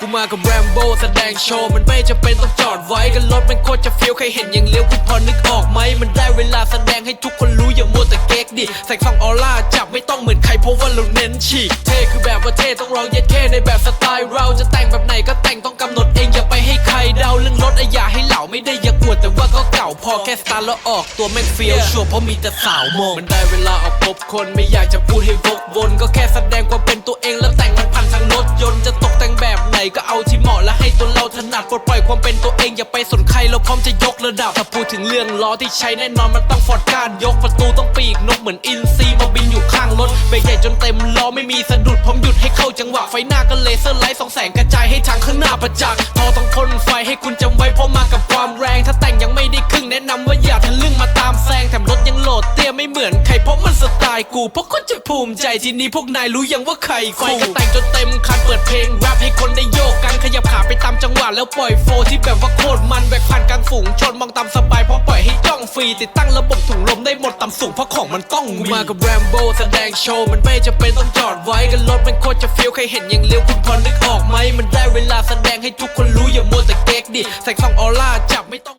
กูมากับแรมโบ้แสดงโชว์ มันไม่จะเป็นต้องจอดไว้กันรถมันโคตรจะเฟี้ยวใครเห็นอย่างเลี้ยวกูพอนึกออกไหม มันได้เวลาแสดงให้ทุกคนรู้อย่ามัวแต่เก๊กดิแสงส่องออร่าจับไม่ต้องเหมือนใครเพราะว่าเราเน้นฉีกเท่คือแบบว่าเท่ต้องร้องเย็ดเท่ในแบบสไตล์เราจะแต่งแบบไหนก็แต่งต้องกำหนดเองอย่าไปให้ใครเดาเรื่องรถอะอย่าให้เหล่าไม่ได้อย่ากวดแต่ว่าก็เก่าพอแค่สตาร์แล้วออกตัวแม่งเฟี้ยวชัวร์เพราะมีแต่สาวมองมันได้เวลาออกพบคนไม่อยากจะพูดให้วก นัดปลดปล่อยความเป็นตัวเองอย่าไปสนใครเราพร้อมจะยกระดับถ้าพูดถึงเรื่องล้อที่ใช้แน่นอนมันต้องฟอร์ดการยกประตูต้องปีกนกเหมือนอินซีมาบินอยู่ข้างรถเบรกใหญ่จนเต็มล้อไม่มีสะดุดผมหยุดให้เข้าจังหวะไฟหน้าก็เลเซอร์ไลท์สองแสงกระจายให้ทางข้างหน้าประจักษ์พอต้องพ่นไฟให้คุณจำไว้เพราะมากับความแรง ถ้าแต่งยังไม่ได้ครึ่งแนะนำว่าอย่าทะลึ่งมาตามแซงแถมรถยังโหลดเตี้ยไม่เหมือนใครเพราะมันสไตล์กูเพราะคนจะภูมิใจที่นี้พวกนายรู้ยังว่าใครไฟก็แต่งจนเต็มคันเปิดเพลงแรปให้คน จังหวะแล้วปล่อยโฟที่แบบว่าโคตรมันแบกผ่านกลางฝูงชนมองตามสบายเพราะปล่อยให้จ้องฟรีติดตั้งระบบถุงลมได้หมดต่ำสูงเพราะของมันต้องมีมากับแรมโบ้แสดงโชว์มันไม่จะเป็นต้องจอดไว้กันรถมันโคตรจะเฟี้ยวใครเห็นอย่างเลี้ยวคุณพอนึกออกไหมมันได้เวลาแสดงให้ทุกคนรู้อย่ามัวแต่เก๊กดิแสงส่องออร่าจับไม่ต้อง